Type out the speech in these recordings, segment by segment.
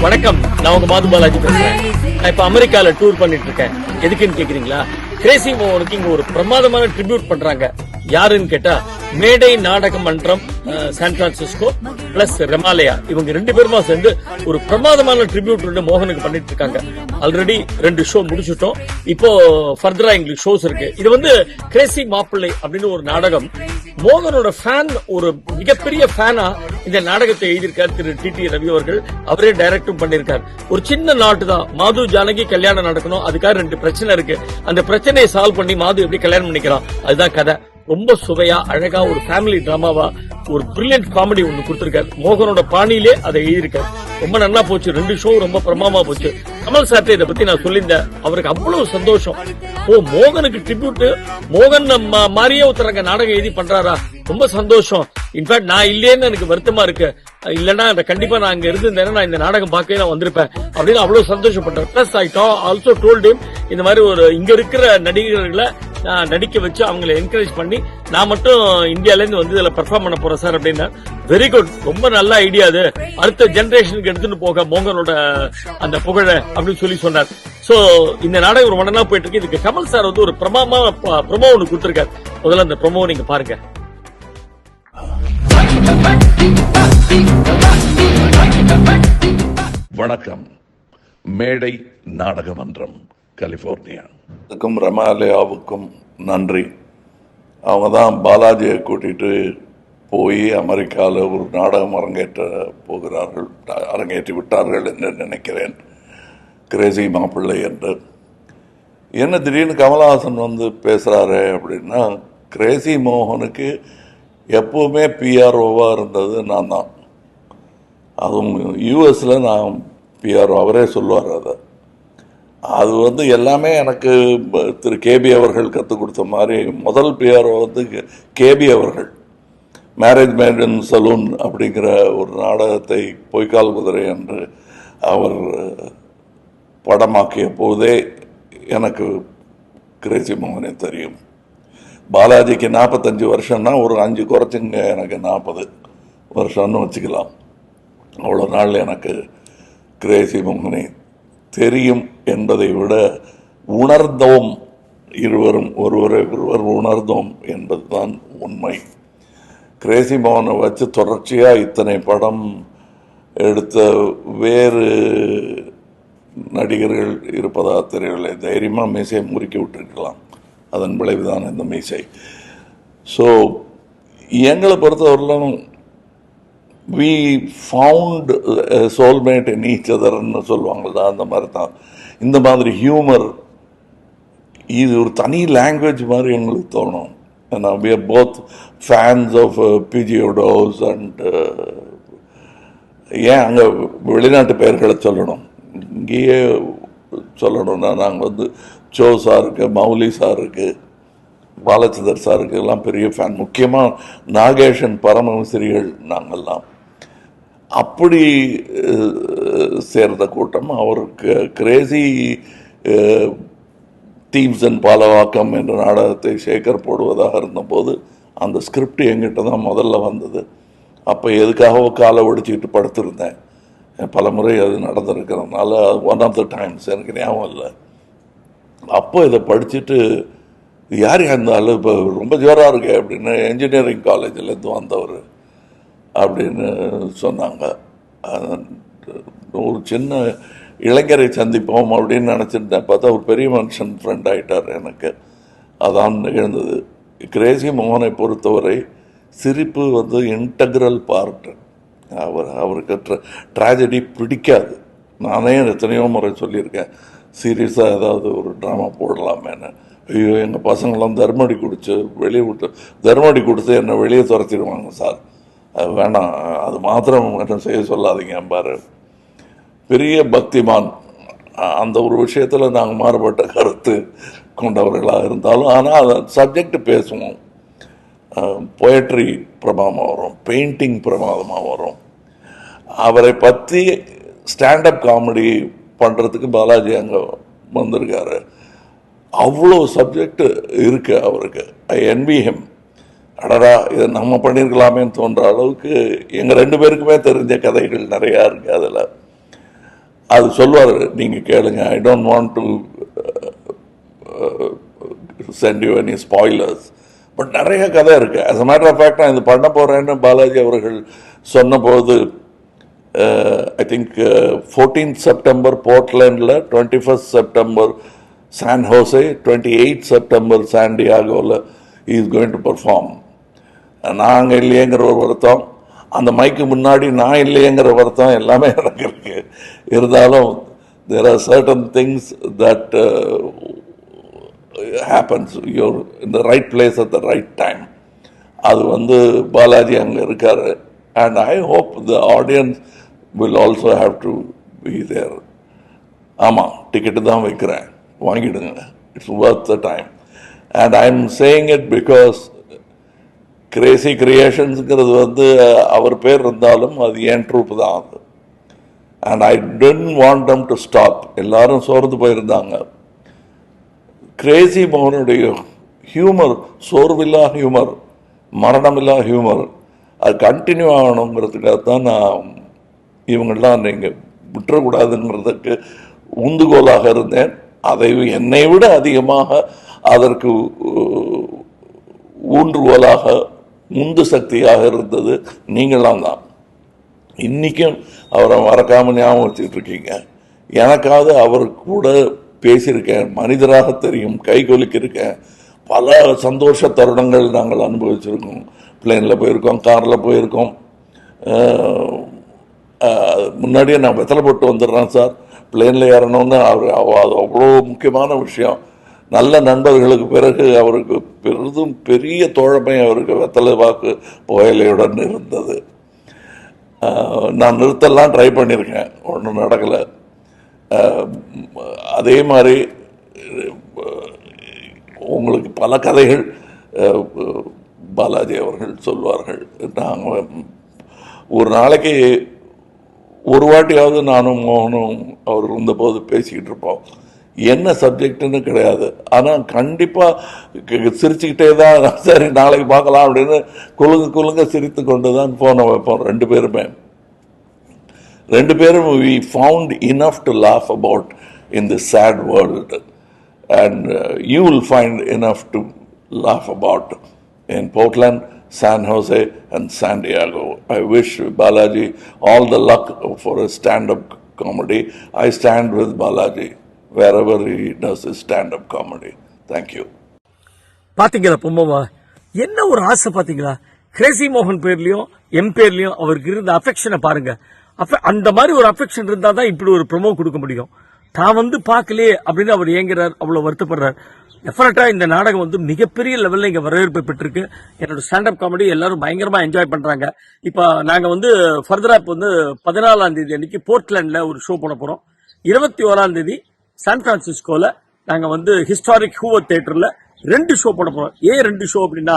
வணக்கம். நான் உங்க மாது பாலாஜி பேசுறேன். நான் இப்ப அமெரிக்கால டூர் பண்ணிட்டு இருக்கேன். எதுக்குன்னு கேக்குறீங்களா? கிரேசி மோகனுக்கு இங்க ஒரு பிரமாதமான ட்ரிபியூட் பண்றாங்க. யாருன்னு கேட்டா மேடை நாடக மன்றம் சான் பிரான்சிஸ்கோ பிளஸ் ரெமாலயா இவங்க ரெண்டு பேருமா சேர்ந்து ஒரு பிரமாதமான ட்ரிபியூட் வந்து மோகனுக்கு பண்ணிட்டு இருக்காங்க. ஆல்ரெடி ரெண்டு ஷோ முடிச்சுட்டோம். இப்போ ஃபர்தரா எங்களுக்கு ஷோஸ் இருக்கு. இது வந்து கிரேசி மாப்பிள்ளை அப்படின்னு ஒரு நாடகம். மோகனோட ஃபேன் ஒரு மிகப்பெரிய ஃபேனா இந்த நாடகத்தை எழுதியிருக்கார் திரு டி டி ரவி அவர்கள். அவரே டைரக்டும் பண்ணியிருக்கார். ஒரு சின்ன நாட்டு தான். மாது ஜானகி கல்யாணம் நடக்கணும். அதுக்காக ரெண்டு பிரச்சனை இருக்கு. அந்த பிரச்சனையை சால்வ் பண்ணி மாது எப்படி கல்யாணம் பண்ணிக்கலாம்? அதுதான் கதை. ரொம்ப சுவையா அழகா ஒரு ஃபேமிலி டிராமாவா ஒரு பிரில்லியன்ட் காமெடி ஒன்று கொடுத்திருக்காரு. மோகனோட பாணியிலே அதை எழுதியிருக்காரு. ரொம்ப நல்லா போச்சு. ரெண்டு ஷோ ரொம்ப பிரமாமா போச்சு. கமல் சார்ட்ட இதை பத்தி நான் சொல்லியிருந்தேன். அவருக்கு அவ்வளவு சந்தோஷம். ஓ மோகனுக்கு ட்ரிபியூட் மோகன் மாதிரியே ஒருத்தரங்க நாடகம் எழுதி பண்றாரா? ரொம்ப சந்தோஷம். இன்ஃபேக்ட் நான் இல்லையேன்னு எனக்கு வருத்தமா இருக்கு. இல்லைன்னா அந்த கண்டிப்பா நான் அங்க இருந்திருந்தேன்னா நான் இந்த நாடகம் பார்க்கவே நான் வந்திருப்பேன். அப்படின்னு அவ்வளவு சந்தோஷப்பட்டேன். பிளஸ் ஐ ஆல்சோ டோல்ட் இந்த மாதிரி ஒரு இங்க இருக்கிற நடிகர்களை நான் நடிக்க வச்சு அவங்களை என்கரேஜ் பண்ணி நான் மட்டும் இந்தியால இருந்து வந்து இதுல பெர்ஃபார்ம் பண்ண போறேன் சார் அப்படின்னா வெரி குட் ரொம்ப நல்ல ஐடியா அது. அடுத்த ஜெனரேஷனுக்கு எடுத்துட்டு போக மோகனோட அந்த புகழ அப்படின்னு சொல்லி சொன்னார். சோ இந்த நாடகம் ஒரு மன்னனா போயிட்டு இருக்கு. இதுக்கு கமல் சார் வந்து ஒரு பிரமாமா ப்ரொமோ ஒன்று கொடுத்துருக்காரு. முதல்ல அந்த ப்ரொமோ நீங்க பாருங்க. வணக்கம். மேடை நாடகமன்றம் கலிபோர்னியா. இதுக்கும் ரமாலயாவுக்கும் நன்றி. அவங்க தான் பாலாஜியை கூட்டிட்டு போய் அமெரிக்காவில் ஒரு நாடகம் அரங்கேற்ற போகிறார்கள் அரங்கேற்றி விட்டார்கள் என்று நினைக்கிறேன். கிரேசி மாப்பிள்ளை என்று. என்ன திடீர்னு கமலஹாசன் வந்து பேசுகிறாரு அப்படின்னா கிரேசி மோகனுக்கு எப்போவுமே பிஆர்ஓவாக இருந்தது நான் தான் அதுவும் யூஎஸில் நான் பிஆர்ஓ அவரே சொல்லுவார் அதை. அது வந்து எல்லாமே எனக்கு திரு கேபி அவர்கள் கற்றுக் கொடுத்த மாதிரி முதல் பிஆர்ஓ வந்து கேபி அவர்கள். மேரேஜ் மேடன் சலூன் அப்படிங்கிற ஒரு நாடகத்தை பொய்க்கால் குதிரை என்று அவர் படமாக்கிய போதே எனக்கு கிரேசி மோகனே தெரியும். பாலாஜிக்கு நாற்பத்தஞ்சு வருஷம்னா ஒரு அஞ்சு குறைச்சிங்க எனக்கு நாற்பது வருஷம்னு வச்சுக்கலாம். அவ்வளோ நாள் எனக்கு கிரேசி மோகனை தெரியும் என்பதை விட உணர்ந்தோம் இருவரும் ஒருவரை ஒருவர் உணர்ந்தோம் என்பதுதான் உண்மை. கிரேசி மோகனை வச்சு தொடர்ச்சியாக இத்தனை படம் எடுத்த வேறு நடிகர்கள் இருப்பதா தெரியவில்லை. தைரியமாக மீசையை முறுக்கி விட்டுருக்கலாம். அதன் விளைவுதான் இந்த மீசை. ஸோ எங்களை பொறுத்தவரையிலும் we found soulmate in each அதர்ன்னு சொல்லுவாங்கள்ல அந்த மாதிரி தான் இந்த மாதிரி ஹியூமர் இது ஒரு தனி லாங்குவேஜ் மாதிரி எங்களுக்கு தோணும். ஏன்னா we are both fans of PG Wodehouse and ஏன் அங்கே வெளிநாட்டு பெயர்களை சொல்லணும்? இங்கேயே சொல்லணும்னா நாங்கள் வந்து சோ சாருக்கு மௌலி சாருக்கு பாலச்சந்தர் சாருக்கு எல்லாம் பெரிய ஃபேன் முக்கியமாக நாகேஷன் பரமவிசிறிகள் நாங்கள்லாம். அப்படி சேர்ந்த கூட்டம் அவருக்கு கிரேசி தீம்ஸ் அண்ட் பாலவாக்கம் என்ற நாடகத்தை சேகர் போடுவதாக இருந்தபோது அந்த ஸ்கிரிப்ட் எங்கிட்ட தான் முதல்ல வந்தது. அப்போ எதுக்காகவோ காலை ஒடிச்சிக்கிட்டு படுத்திருந்தேன். பல முறை அது நடந்திருக்கிறதுனால ஒன் ஆஃப் த டைம்ஸ் எனக்கு ஞாபகம் இல்லை. அப்போ இதை படிச்சுட்டு யார் அந்த இப்போ ரொம்ப ஜோராக இருக்கு அப்படின்னு என்ஜினியரிங் காலேஜிலேருந்து வந்தவர். அப்படின்னு சொன்னாங்க. ஒரு சின்ன இளைஞரை சந்திப்போம் அப்படின்னு நினச்சிருந்தேன். பார்த்தா ஒரு பெரிய மனுஷன் ஃப்ரெண்ட் ஆகிட்டார் எனக்கு. அதான் நிகழ்ந்தது. கிரேசி மோகனை பொறுத்தவரை சிரிப்பு வந்து இன்டகிரல் பார்ட் அவர் அவருக்கு ட்ர ட்ராஜடி பிடிக்காது. நானே எத்தனையோ முறை சொல்லியிருக்கேன். சீரியஸாக ஏதாவது ஒரு ட்ராமா போடலாமேன்னு. ஐயோ எங்கள் பசங்களாம் தர்மடி குடிச்சு வெளியே விட்டு தர்மடி கொடுத்து என்னை வெளியே துரத்திடுவாங்க சார். அது அது மாத்திரம் என்ன செய்ய சொல்லாதீங்க பாரு பெரிய பக்திமான். அந்த ஒரு விஷயத்தில் நாங்கள் மாறுபட்ட கருத்து கொண்டவர்களாக இருந்தாலும் ஆனால் அதை சப்ஜெக்ட் பேசுவோம். பொயட்ரி பிரமாதமாக வரும் பெயிண்டிங் பிரமாதமாக வரும். அவரை பற்றி ஸ்டாண்டப் காமெடி பண்ணுறதுக்கு பாலாஜி அங்கே வந்திருக்காரு. அவ்வளோ சப்ஜெக்ட் இருக்கு அவருக்கு. ஐ envy him. அடடா இதை நம்ம பண்ணியிருக்கலாமேன்னு தோன்ற அளவுக்கு எங்கள் ரெண்டு பேருக்குமே தெரிஞ்ச கதைகள் நிறையா இருக்குது அதில். அது சொல்லுவார் நீங்கள் கேளுங்க I don't want to send you any spoilers but நிறைய கதை இருக்குது as a matter of fact நான் இது பண்ண போகிறேன்னு பாலாஜி அவர்கள் சொன்னபோது I think fourteenth September போர்ட்லேண்டில் twenty first September San Jose twenty eight September சாண்டியாகோவில் is going to perform நாங்கள் இல்லையேங்கிற ஒரு வருத்தம். அந்த மைக்கு முன்னாடி நான் இல்லையேங்கிற வருத்தம் எல்லாமே எனக்கு இருக்கு. இருந்தாலும் there are certain things that happens you're இந்த right place at the right time அது வந்து பாலாஜி அங்கே இருக்கார். And I hope the audience will also have to be there ஆமாம் டிக்கெட்டு தான் வைக்கிறேன். வாங்கிடுங்க. It's worth the time and I am saying it because crazy கிரியேஷன்ஸுங்கிறது வந்து அவர் பேர் இருந்தாலும் அது என் ட்ரூப் தான் அது. And I didn't want them to stop எல்லாரும் சோர்ந்து போயிருந்தாங்க. கிரேசி மோகனுடைய ஹியூமர் சோர்வில்லா ஹியூமர் மரணமில்லா ஹியூமர் அது கண்டினியூ ஆகணுங்கிறதுக்காக தான் நான் இவங்கெல்லாம் நீங்கள் விட்டுறக்கூடாதுங்கிறதுக்கு உந்துகோலாக இருந்தேன். அதை என்னை விட அதிகமாக அதற்கு ஊன்றுகோலாக உந்து சக்தியாக இருந்தது. நீங்களாம் தான் இன்றைக்கும் அவரை மறக்காம ஞாபகம் வச்சுட்டு இருக்கீங்க எனக்காவது அவர் கூட பேசியிருக்கேன். மனிதராக தெரியும் கை இருக்கேன் பல சந்தோஷ தருணங்கள் நாங்கள் அனுபவிச்சிருக்கோம். பிளேனில் போயிருக்கோம் காரில் போயிருக்கோம். முன்னாடியே நான் வெத்தலை போட்டு வந்துடுறேன் சார். பிளேனில் ஏறணும்னு அவர் அது அவ்வளோ முக்கியமான விஷயம். நல்ல நண்பர்களுக்கு பிறகு அவருக்கு பெரிதும் பெரிய தோழமை அவருக்கு வெத்தலை வாக்கு புகையிலையுடன் இருந்தது. நான் நிறுத்தலாம் ட்ரை பண்ணியிருக்கேன். ஒன்றும் நடக்கலை. அதே மாதிரி உங்களுக்கு பல கதைகள் பாலாஜி அவர்கள் சொல்வார்கள். நாங்கள் ஒரு நாளைக்கு ஒரு வாட்டியாவது நானும் மோகனும் அவர் இருந்தபோது பேசிக்கிட்டு இருப்போம். என்ன சப்ஜெக்ட்னு கிடையாது ஆனால் கண்டிப்பாக சிரிச்சுக்கிட்டே தான் சரி நாளைக்கு பார்க்கலாம் அப்படின்னு குலுங்க குலுங்க சிரித்து கொண்டு தான் ஃபோனை வைப்போம் ரெண்டு பேருமே ரெண்டு பேரும் we found enough to laugh about in the sad world and you will find enough to laugh about in Portland San Jose and San Diego. I wish Balaji all the luck for a stand-up comedy. I stand with Balaji wherever he does his stand-up comedy. Thank you. பொம்மாவா? என்ன ஒரு ஆசை பார்த்தீங்களா Crazy மோகன் பேர்லையும் M பேர்லையும் அவருக்கு இருந்த அஃபெக்ஷனை பாருங்க. Affe- அந்த மாதிரி ஒரு அஃபெக்ஷன் இருந்தால் தான் இப்படி ஒரு ப்ரொமோ கொடுக்க முடியும். தான் வந்து பார்க்கலையே அப்படின்னு அவர் ஏங்குறார் அவ்வளோ வருத்தப்படுறார். டெஃபினட்டாக இந்த நாடகம் வந்து மிகப்பெரிய லெவலில் இங்கே வரவேற்பை பெற்றிருக்கு. என்னோட ஸ்டாண்டப் காமெடி எல்லாரும் பயங்கரமாக என்ஜாய் பண்ணுறாங்க இப்போ நாங்கள் வந்து ஃபர்தராக இப்போ வந்து பதினாலாம் தேதி அன்னைக்கு போர்ட்லேண்டில் ஒரு ஷோ பண்ண போகிறோம் இருபத்தி ஓராம் தேதி சான் பிரான்சிஸ்கோவில் நாங்கள் வந்து ஹிஸ்டாரிக் ஹூவர் தேட்டரில் ரெண்டு ஷோ போட போகிறோம் ஏன் ரெண்டு ஷோ அப்படின்னா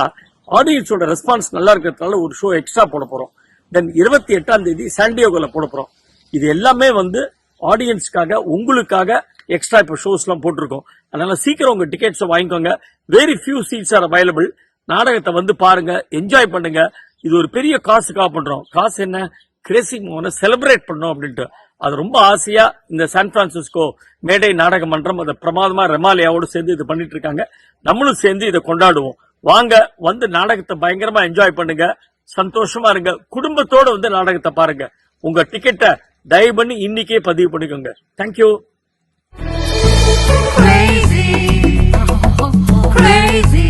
ஆடியன்ஸோட ரெஸ்பான்ஸ் நல்லா இருக்கிறதுனால ஒரு ஷோ எக்ஸ்ட்ரா போட போகிறோம் தென் இருபத்தி எட்டாம் தேதி சாண்டியோகோவில் போட போகிறோம் இது எல்லாமே வந்து ஆடியன்ஸ்க்காக உங்களுக்காக எக்ஸ்ட்ரா இப்போ ஷோஸ்லாம் போட்டிருக்கோம். அதனால சீக்கிரம் உங்கள் டிக்கெட்ஸை வாங்கிக்கோங்க. Very few seats are available நாடகத்தை வந்து பாருங்க என்ஜாய் பண்ணுங்க. இது ஒரு பெரிய காசுக்காக பண்ணுறோம் காசு என்ன? கிரேசி மோகனை செலிப்ரேட் பண்ணோம் அப்படின்ட்டு. அது ரொம்ப ஆசையா இந்த சான் பிரான்சிஸ்கோ மேடை நாடக மன்றம் அதை பிரமாதமா ரெமாலியாவோடு சேர்ந்து இது பண்ணிட்டு இருக்காங்க. நம்மளும் சேர்ந்து இதை கொண்டாடுவோம். வாங்க வந்து நாடகத்தை பயங்கரமா என்ஜாய் பண்ணுங்க. சந்தோஷமா இருங்க. குடும்பத்தோட வந்து நாடகத்தை பாருங்க. உங்க டிக்கெட்டை தயவு பண்ணி இன்னைக்கே பதிவு பண்ணிக்கோங்க. Thank you Crazy,